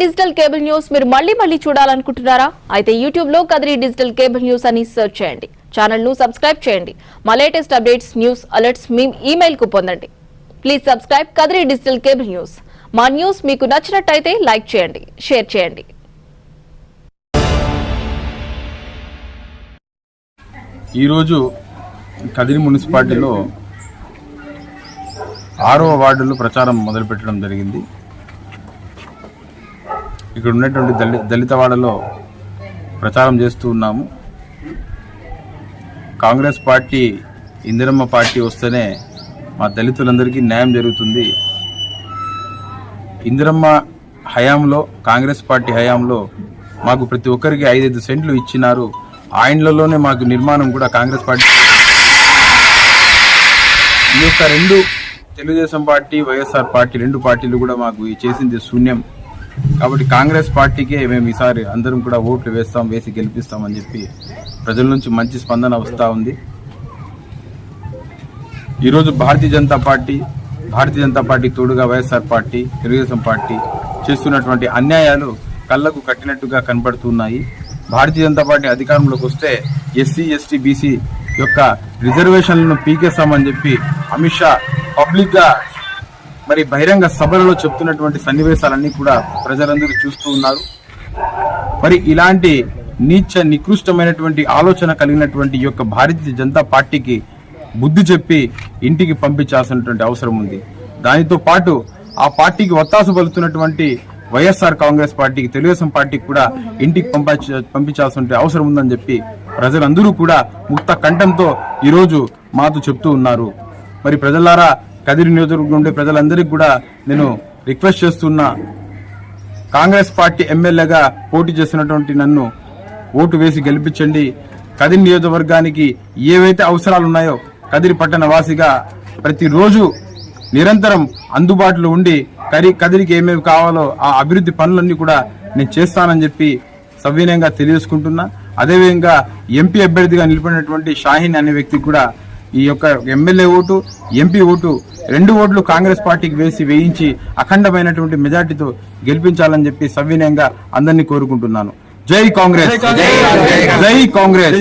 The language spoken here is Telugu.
డిజిటల్ కేబుల్ న్యూస్ మీరు మళ్ళీ మళ్ళీ చూడాలనుకుంటున్నారా? అయితే యూట్యూబ్లో కదిరి డిజిటల్ కేబుల్ న్యూస్ అని సెర్చ్ చేయండి. ఛానల్ను సబ్స్క్రైబ్ చేయండి. మా లేటెస్ట్ అప్డేట్స్ న్యూస్ అలర్ట్స్ మీ ఈమెయిల్కు పొందండి. Please subscribe Kadiri digital cable news మా న్యూస్ మీకు నచ్చినట్టయితే లైక్ చేయండి షేర్ చేయండి. ఈరోజు కదిరి మున్సిపాలిటీలో ఆరో వార్డులో ప్రచారం మొదలుపెట్టడం జరిగింది. ఇక్కడ ఉన్నటువంటి దళి దళితవాడలో ప్రచారం చేస్తూ ఉన్నాము. కాంగ్రెస్ పార్టీ ఇందిరమ్మ పార్టీ వస్తేనే మా దళితులందరికీ న్యాయం జరుగుతుంది. ఇందిరమ్మ హయాంలో కాంగ్రెస్ పార్టీ హయాంలో మాకు ప్రతి ఒక్కరికి ఐదైదు సెంట్లు ఇచ్చినారు. ఆ ఇండ్లలోనే మాకు నిర్మాణం కూడా కాంగ్రెస్ పార్టీ ఈ యొక్క రెండు తెలుగుదేశం పార్టీ వైఎస్ఆర్ పార్టీ రెండు పార్టీలు కూడా మాకు చేసింది శూన్యం. కాబట్టి కాంగ్రెస్ పార్టీకే మేము ఈసారి అందరం కూడా ఓట్లు వేస్తాం వేసి గెలిపిస్తామని చెప్పి ప్రజల నుంచి మంచి స్పందన వస్తూ ఉంది. ఈరోజు భారతీయ జనతా పార్టీ భారతీయ జనతా పార్టీ తోడుగా వైఎస్ఆర్ పార్టీ తెలుగుదేశం పార్టీ చేస్తున్నటువంటి అన్యాయాలు కళ్ళకు కట్టినట్టుగా కనబడుతున్నాయి. భారతీయ జనతా పార్టీ అధికారంలోకి వస్తే ఎస్సీ ఎస్టీ బీసీ యొక్క రిజర్వేషన్లను పీకేస్తామని చెప్పి అమిత్ షా పబ్లిక్గా మరి బహిరంగ సభలలో చెప్తున్నటువంటి సన్నివేశాలన్నీ కూడా ప్రజలందరూ చూస్తూ ఉన్నారు. మరి ఇలాంటి నీచ నికృష్టమైనటువంటి ఆలోచన కలిగినటువంటి ఈ యొక్క భారతీయ జనతా పార్టీకి బుద్ధి చెప్పి ఇంటికి పంపించాల్సినటువంటి అవసరం ఉంది. దానితో పాటు ఆ పార్టీకి ఒత్తాసు పలుతున్నటువంటి వైఎస్ఆర్ కాంగ్రెస్ పార్టీకి తెలుగుదేశం పార్టీకి కూడా ఇంటికి పంపించ పంపించాల్సిన అవసరం ఉందని చెప్పి ప్రజలందరూ కూడా ముక్త కంఠంతో ఈరోజు మాతో చెప్తూ ఉన్నారు. మరి ప్రజలారా కదిరి నియోజకవర్గం ఉండే ప్రజలందరికీ కూడా నేను రిక్వెస్ట్ చేస్తున్నా కాంగ్రెస్ పార్టీ ఎమ్మెల్యేగా పోటీ చేస్తున్నటువంటి నన్ను ఓటు వేసి గెలిపించండి. కదిరి నియోజకవర్గానికి ఏవైతే అవసరాలు ఉన్నాయో కదిరి పట్టణ వాసిగా ప్రతిరోజు నిరంతరం అందుబాటులో ఉండి కరి కదిరికి ఏమేమి కావాలో ఆ అభివృద్ధి పనులన్నీ కూడా నేను చేస్తానని చెప్పి సవినయంగా తెలియజేసుకుంటున్నా. అదేవిధంగా ఎంపీ అభ్యర్థిగా నిలబడినటువంటి షాహీన్ అనే వ్యక్తికి కూడా ఈ యొక్క ఎమ్మెల్యే ఓటు ఎంపీ ఓటు రెండు ఓట్లు కాంగ్రెస్ పార్టీకి వేసి వేయించి అఖండమైనటువంటి మెజార్టీతో గెలిపించాలని చెప్పి సవినయంగా అందరినీ కోరుకుంటున్నాను. జై కాంగ్రెస్! జై కాంగ్రెస్!